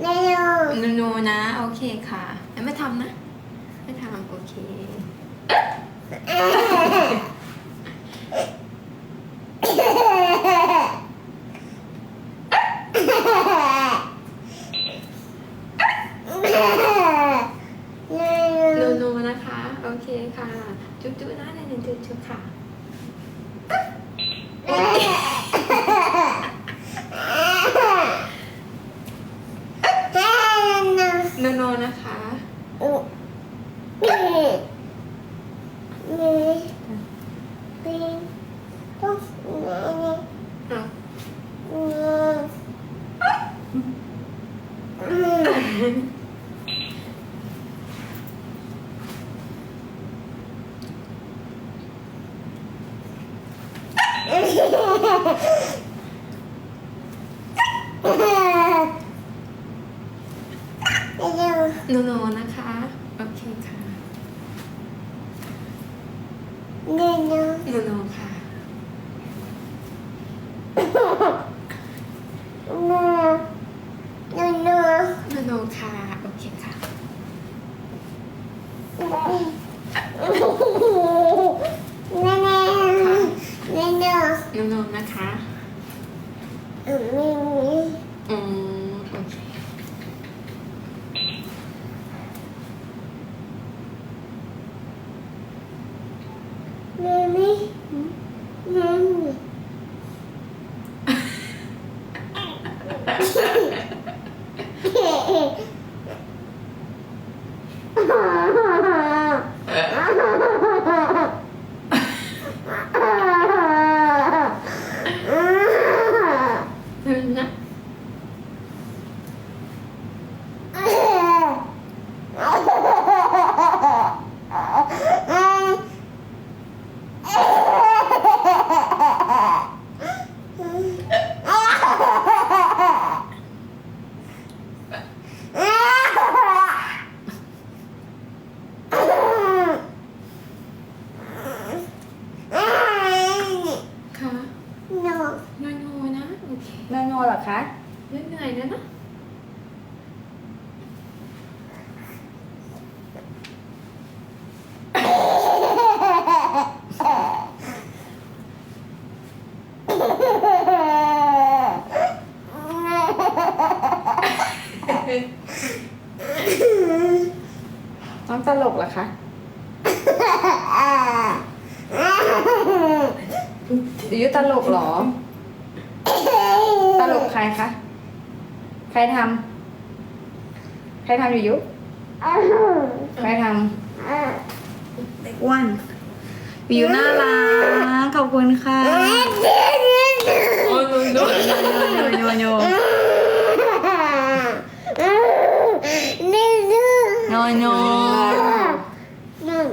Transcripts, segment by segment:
เร็วนูนูนะ โอเคค่ะ ไม่ทำนะ ไม่ทำโอเคนูนูนะคะ โอเคค่ะ จุ๊บจุ๊บนะหนึ่งจุ๊บจุ๊บค่ะ นูนูนะคะ อ้าว นูนูนะคะ Yeah. ลกเหรอคะยูยุตลกเหรอ ตลกใครคะ ใครทำ ใครทำยูยุใครทำเด็กอ้วนยูยุน่ารักขอบคุณค่ะ โอ้นูนูโยโยโยโยโยอืม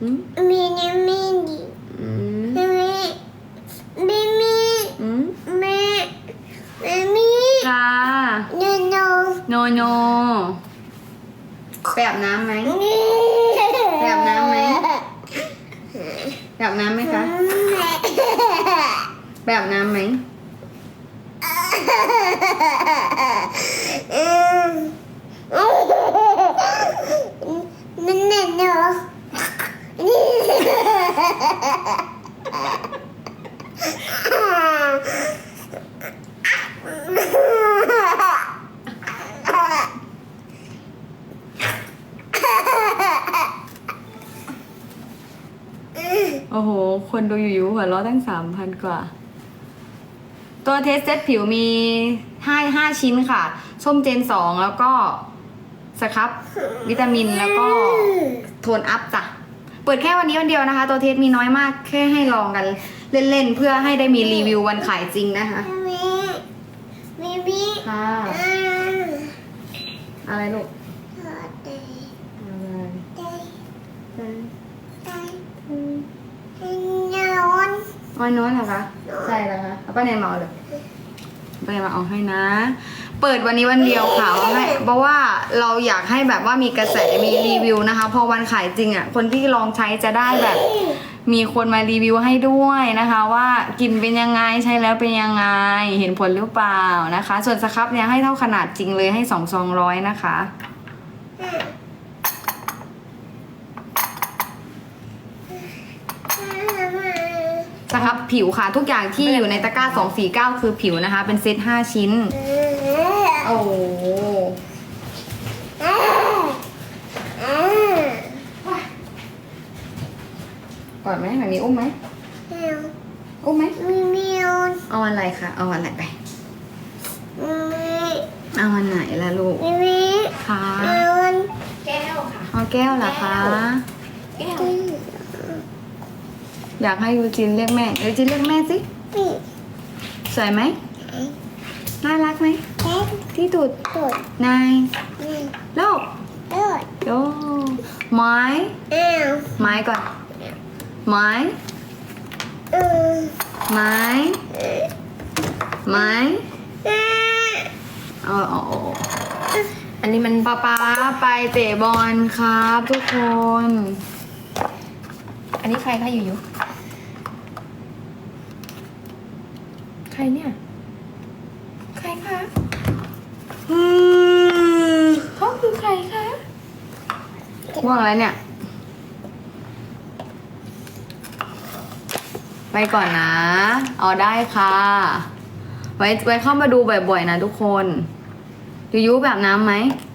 อืมอืมค่ะ โนโนไปอาบน้ำไหมไปอาบน้ำไหมไปอาบน้ำไหมคะไปอาบน้ำไหมโคนดูอยู่ๆหัวเราะตั้งสามพันกว่า ตัวเทสเซตผิวมีห้าห้าชิ้นค่ะ ส้มเจนสองแล้วก็สครับ วิตามินแล้วก็โทนอัพจ้ะ เปิดแค่วันนี้วันเดียวนะคะ ตัวเทสมีน้อยมากแค่ให้ลองกันเล่นๆ เพื่อให้ได้มีรีวิววันขายจริงนะคะมีมีค่ะอะไรลูกอะไร เวันนู้นเหรอคะ ใช่แล้วคะเอาป้าแนนมาเอาเลยป้าแนนมาเอาให้นะ เปิดวันนี้วันเดียวค่ะเอาให้เพราะว่าเราอยากให้แบบว่ามีกระแสมีรีวิวนะคะ พอวันขายจริงอะ คนที่ลองใช้จะได้แบบ มีคนมารีวิวให้ด้วยนะคะ ว่ากินเป็นยังไงใช้แล้วเป็นยังไง เห็นผลหรือเปล่านะคะ ส่วนสครับเนี่ยให้เท่าขนาดจริงเลยให้สองซองร้อยนะคะ สครับ ผิวค่ะทุกอย่างที่อยู่ในตะกร้า 249 คือผิวนะคะ เป็นเซต 5 ชิ้น โอ้โหกอดไหมแบบนี้อุ้มไหมอุ้มไหมเอาอะไรคะเอาอะไรไปเอาอันไหนล่ะลูกคะแก้วค่ะเอาแก้วเหรอคะแก้ว อยากให้ยูจินเรียกแม่ยูจินเรียกแม่สิสวยไหมน่ารักไหมที่ตุดนายโลกโยไม้ไม้ก่อนไม้ไม้ไม้เอาเอาเอาอันนี้มันป๊าป๊าไปเตะบอลครับทุกคน อันนี้ใครคะอยู่อยู่ใค รเนี่ย ใครคะเขาคือใครคะว่างแล้วเนี่ย ไปก่อนนะ เอาได้ค่ะ ไว้ไว้เข้ามาดูบ่อยๆนะทุกคนยูยูแบบน้ำไหม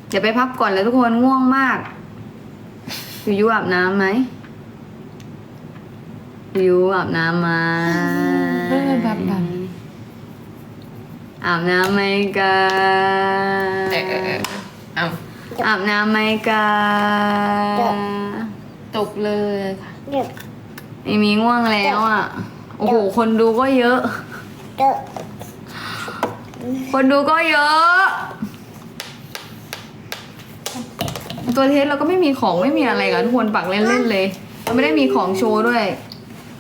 เดี๋ยวไปพักก่อนเลยทุกคนง่วงมากยูยูอาบน้ำไหมยูยูอาบน้ำไหม เออแบบแบบ อาบน้ำไหมกัเออเออเออเอาอาบน้ำไหมกัตกเลยค่ะไอมีง่วงแล้วอะ โอ้โห คนดูก็เยอะคนดูก็เยอะ ตัวเทสเราก็ไม่มีของไม่มีอะไรกันทุกคนปักเล่นๆเลยเราไม่ได้มีของโชว์ด้วย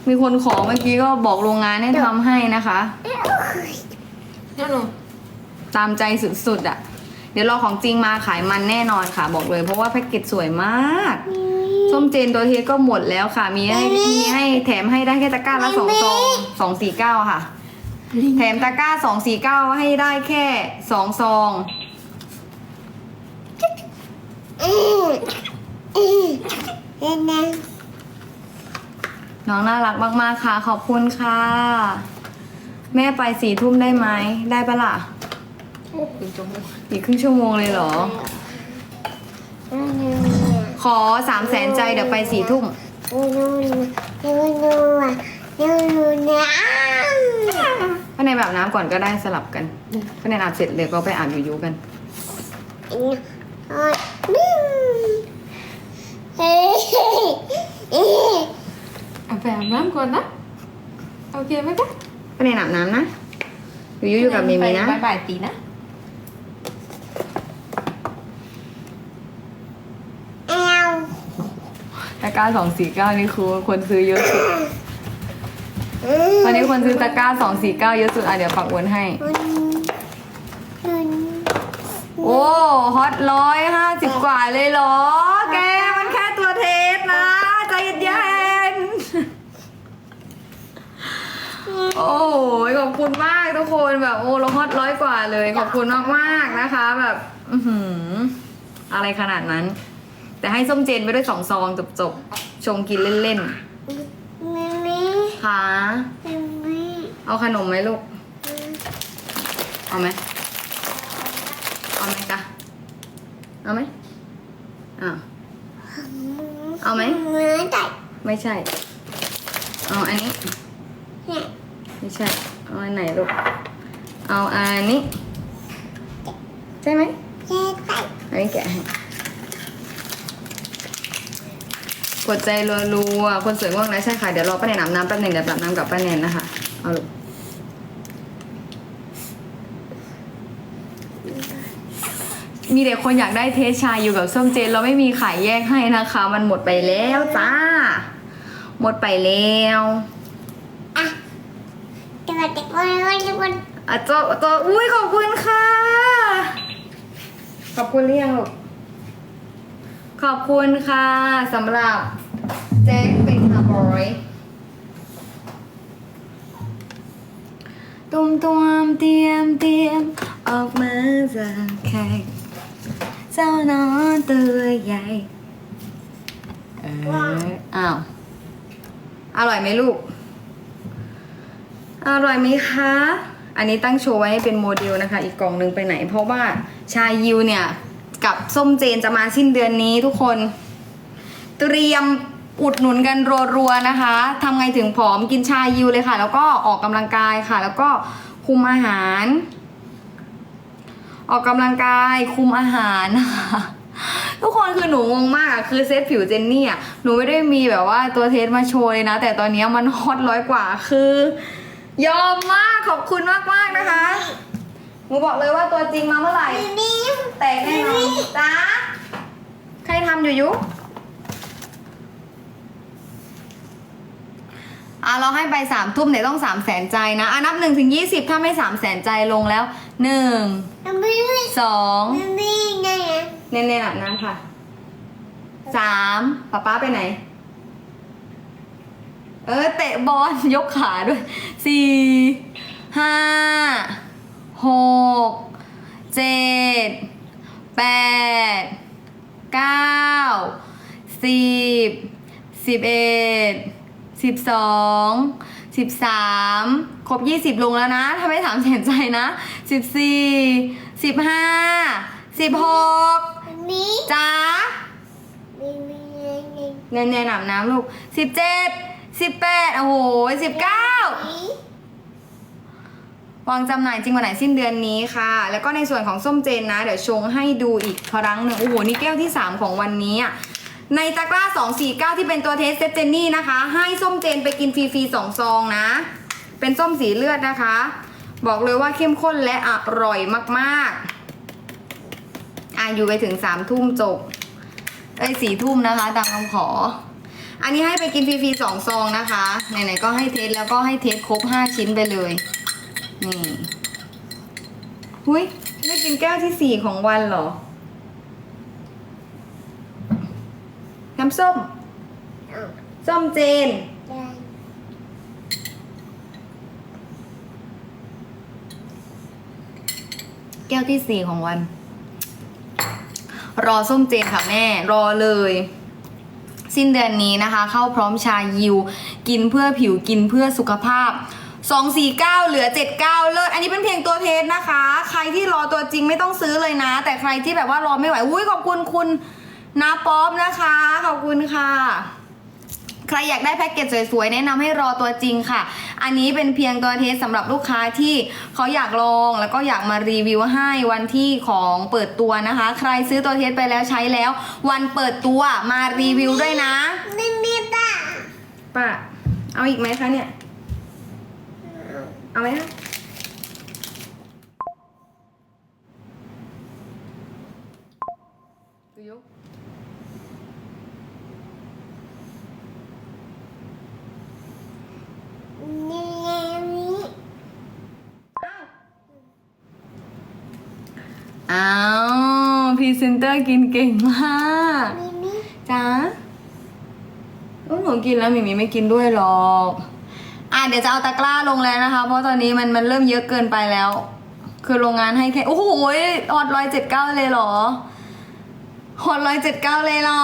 มีคนขอเมื่อกี้ก็บอกโรงงานให้ทำให้นะคะ นั่นหนูตามใจสุดๆอะ่ะ เดี๋ยวรอของจริงมาขายมันแน่นอนค่ะบอกเลย เพราะว่าแพ็กเกจสวยมากส้มเจนตัวเทสก็หมดแล้วค่ะ มีให้มีให้แถมให้ได้แค่ตะกร้าละสองซองสองสี่เก้าค่ะ แถมตะกร้าสองสี่เก้าให้ได้แค่สองซองน้องน่ารักมากๆค่ะ ขอบคุณค่ะ แม่ไปสี่ทุ่มได้ไหม ได้ปะล่ะคุณจมูกอีกครึ่งชั่วโมงเลยเหรอ ขอสามแสนใจเดี๋ยวไปสี่ทุ่มภายในแบบน้ำก่อนก็ได้สลับกันภายในอาบเสร็จเลยก็ไปอาบยูยูกันไปอาบน้ำก่อนนะ โอเคไหมคะ ภายในอาบน้ำนะยูยูอยู่กับมีมีนะบายบายตีนะตะกร้าสองสี่เก้านี่คือคนซื้อเยอะสุดตอนนี้คนซื้อตะกร้าสองสี่เก้าเยอะสุด อะเดี๋ยวปักวนให้โอ้ ฮอตร้อยห้าสิบกว่าเลยเหรอ โอ้ยขอบคุณมากทุกคนแบบโอ้เราฮอตร้อยกว่าเลย ขอบคุณมากๆนะคะ แบบ อือหือ อะไรขนาดนั้น แต่ให้ส้มเจนไปด้วยสองซองจบๆชงกินเล่นๆค่ะเอาขนมไหมลูก เอาไหมเอาไหมกะเอาไหมอ้าวเอาไหมไม่ใช่เอาอันนี้ ไม่ใช่ เอาอันไหนลูก เอาอันนี้ ใช่ไหมอันนี้แกะให้กดใจรัวๆ คนสวยง่วงแล้วใช่ค่ะ เดี๋ยวรอป้าแนนอาบน้ำแป๊บหนึ่งเดี๋ยวอาบน้ำกับป้าแนนนะคะ เอาลูกมีเด็กคนอยากได้เทสชาอยู่กับส้มเจน เราไม่มีขายแยกให้นะคะ มันหมดไปแล้วจ้า หมดไปแล้ววันวันวัน อะโจโจอุ้ยขอบคุณค่ะ ขอบคุณเรียงลูกขอบคุณค่ะสำหรับแจ็คเป็นฮาร์บอยตุ้มตวมเตรียมเตรียมออกมาจากไข่เจ้านอนตัวใหญ่ เอออ้าว อร่อยไหมลูก อร่อยไหมคะ อันนี้ตั้งโชว์ไว้ให้เป็นโมเดลนะคะ อีกกล่องหนึ่งไปไหน เพราะว่าชายิวเนี่ยกับส้มเจนจะมาสิ้นเดือนนี้ทุกคน เตรียมอุดหนุนกันรัวๆนะคะทำไงถึงผอมกินชายิวเลยค่ะ แล้วก็ออกกำลังกายค่ะ แล้วก็คุมอาหาร ออกกำลังกายคุมอาหารนะคะทุกคนคือหนูงงมากอะคือเซตผิวเจนนี่อะหนูไม่ได้มีแบบว่าตัวเทสมาโชว์เลยนะ แต่ตอนนี้มันฮอตร้อยกว่าคือ ยอมมากขอบคุณมากมากๆนะคะหนูบอกเลยว่าตัวจริงมาเมื่อไหร่ นี้แตกแน่นอนจ้าใครทำอยู่ยุอะเราให้ไปสามทุ่มเดี๋ยวต้องสามแสนใจนะอะนับหนึ่งถึงยี่สิบถ้าไม่สามแสนใจลงแล้วหนึ่งไม่ไม่สองไม่ไงเน้นๆอาบน้ำค่ะสามป๊าป๊าไปไหน เออเตะบอลยกขาด้วยสี่ห้าหกเจ็ดแปดเก้าสิบสิบเอ็ดสิบสองสิบสามครบยี่สิบลงแล้วนะ ถ้าไม่ถามแสนใจนะสิบสี่สิบห้าสิบหกนี้จ้าไม่ไม่ไงเนียนๆอาบน้ำลูกสิบเจ็ด สิบแปดโอ้โหสิบเก้าวางจำหน่ายจริงวันไหนสิ้นเดือนนี้ค่ะ แล้วก็ในส่วนของส้มเจนนะ เดี๋ยวชงให้ดูอีกครั้งหนึ่งโอ้โหนี่แก้วที่ 3 ของวันนี้อะในตะกร้า 249 ที่เป็นตัวเทสเซตเจนนี่นะคะ ให้ส้มเจนไปกินฟรีๆ2ซองนะ เป็นส้มสีเลือดนะคะ บอกเลยว่าเข้มข้นและอร่อยมากๆอะอยู่ไปถึง3ทุ่มจบเอ้ยสี่ทุ่มนะคะตามคำขอ อันนี้ให้ไปกินฟรีๆสองซองนะคะไหนๆก็ให้เทสแล้วก็ให้เทสครบ5ชิ้นไปเลย นี่หุยได้กินแก้วที่สี่ของวันเหรอ น้ำส้ม ส้มเจน แก้วที่สี่ของวัน รอส้มเจนค่ะแม่ รอเลย สิ้นเดือนนี้นะคะ เข้าพร้อมชายิว กินเพื่อผิวกินเพื่อสุขภาพ 249 เหลือ 79 เลิศอันนี้เป็นเพียงตัวเทสนะคะ ใครที่รอตัวจริงไม่ต้องซื้อเลยนะ แต่ใครที่แบบว่ารอไม่ไหวอุ้ยขอบคุณคุณนาป๊อปนะคะ ขอบคุณค่ะ รอยากได้แพ็กเกจสวยๆ แนะนำให้รอตัวจริงค่ะ อันนี้เป็นเพียงตัวเทสสำหรับลูกค้าที่เขาอยากลองแล้วก็อยากมารีวิวให้วันที่ของเปิดตัวนะคะ ใครซื้อตัวเทสไปแล้วใช้แล้ว วันเปิดตัวมารีวิวด้วยนะไม่มีบ้าป้าเอาอีกไหมคะเนี่ย เอาไหมคะดูยก นี่นี่ อ้าวพรีเซนเตอร์กินเก่งมากมิมิจ้าโอ้หนูกินแล้วมิมิไม่กินด้วยหรอกอะเดี๋ยวจะเอาตะกร้าลงแล้วนะคะ เพราะตอนนี้มันมันเริ่มเยอะเกินไปแล้ว คือโรงงานให้แค่ โอ้โหฮอตร้อยเจ็ดเก้าเลยเหรอฮอตร้อยเจ็ดเก้าเลยเหรอ